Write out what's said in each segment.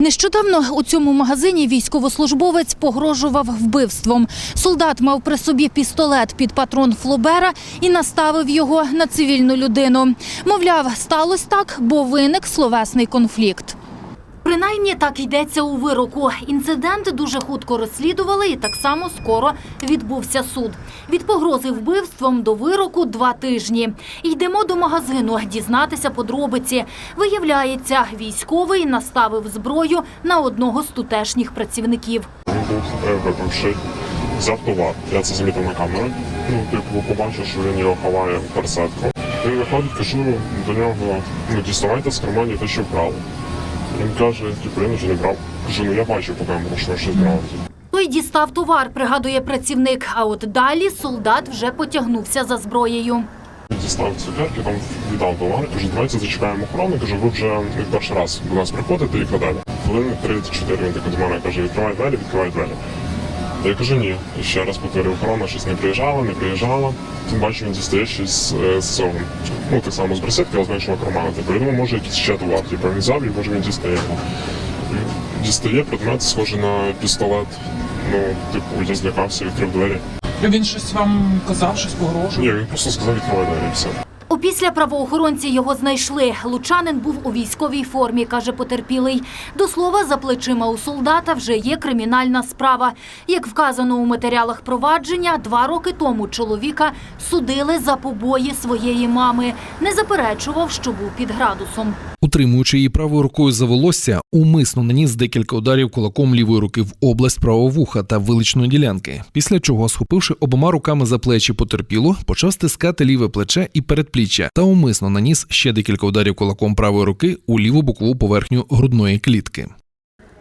Нещодавно у цьому магазині військовослужбовець погрожував вбивством. Солдат мав при собі пістолет під патрон Флобера і наставив його на цивільну людину. Мовляв, сталося так, бо виник словесний конфлікт. Принаймні так йдеться у вироку. Інцидент дуже хутко розслідували і так само скоро відбувся суд. Від погрози вбивством до вироку два тижні. Йдемо до магазину дізнатися подробиці. Виявляється, військовий наставив зброю на одного з тутешніх працівників. Випивши, взяв товар. Я це замітив на камеру. Ну, типу, побачив, що він його ховає в персетку. Він виходить, кажу до нього, ну діставайте з карманів те, що вкрали. Він каже, типу, я нічого не брав. Кажу, ну я бачив по камеру, що щось брав. Той дістав товар, пригадує працівник. А от далі солдат вже потягнувся за зброєю. Дістав цукерки, там віддав товар, кажу, давайте зачекаємо охорону. Кажу, ви вже не перший раз до нас приходите і кладете. Хвилини 34 він такий до мене каже, відкривай двері, відкривай двері. Я кажу, ні. І ще раз повторюю, охорона щось не приїжджала, не приїжджала. Тим бачу, він дістає щось е, з цього. Ну, так само з брусетки, але знаю, що кармана. Типу, я думаю, може якийсь ще товар. Типу, він взяв і може він дістає його. Дістає предмет, схожий на пістолет. Ну, типу, я злякався, відкрив двері. Він щось вам казав, щось погрожував? Ні, він просто сказав, відкривай двері і все. Опісля правоохоронці його знайшли. Лучанин був у військовій формі, каже потерпілий. До слова, за плечима у солдата вже є кримінальна справа. Як вказано у матеріалах провадження, два роки тому чоловіка судили за побої своєї мами. Не заперечував, що був під градусом. Утримуючи її правою рукою за волосся, умисно наніс декілька ударів кулаком лівої руки в область правого вуха та виличної ділянки. Після чого, схопивши обома руками за плечі потерпілу, почав стискати ліве плече і передпліччя та умисно наніс ще декілька ударів кулаком правої руки у ліву бокову поверхню грудної клітки.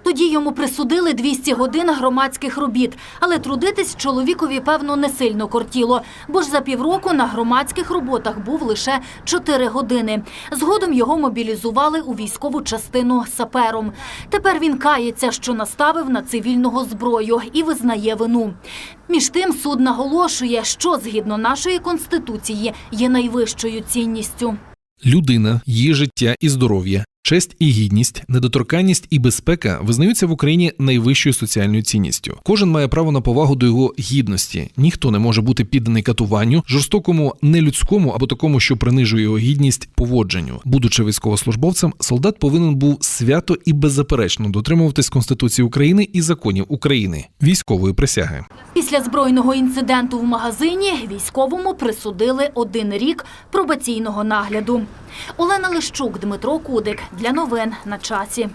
Тоді йому присудили 200 годин громадських робіт, але трудитись чоловікові, певно, не сильно кортіло, бо ж за півроку на громадських роботах був лише 4 години. Згодом його мобілізували у військову частину сапером. Тепер він кається, що наставив на цивільного зброю і визнає вину. Між тим суд наголошує, що згідно нашої конституції є найвищою цінністю. Людина, її життя і здоров'я, честь і гідність, недоторканність і безпека визнаються в Україні найвищою соціальною цінністю. Кожен має право на повагу до його гідності. Ніхто не може бути підданий катуванню, жорстокому, нелюдському або такому, що принижує його гідність поводженню. Будучи військовослужбовцем, солдат повинен був свято і беззаперечно дотримуватись Конституції України і законів України, військової присяги. Після збройного інциденту в магазині військовому присудили один рік пробаційного нагляду. Олена Лищук, Дмитро Кудик. Для новин на часі.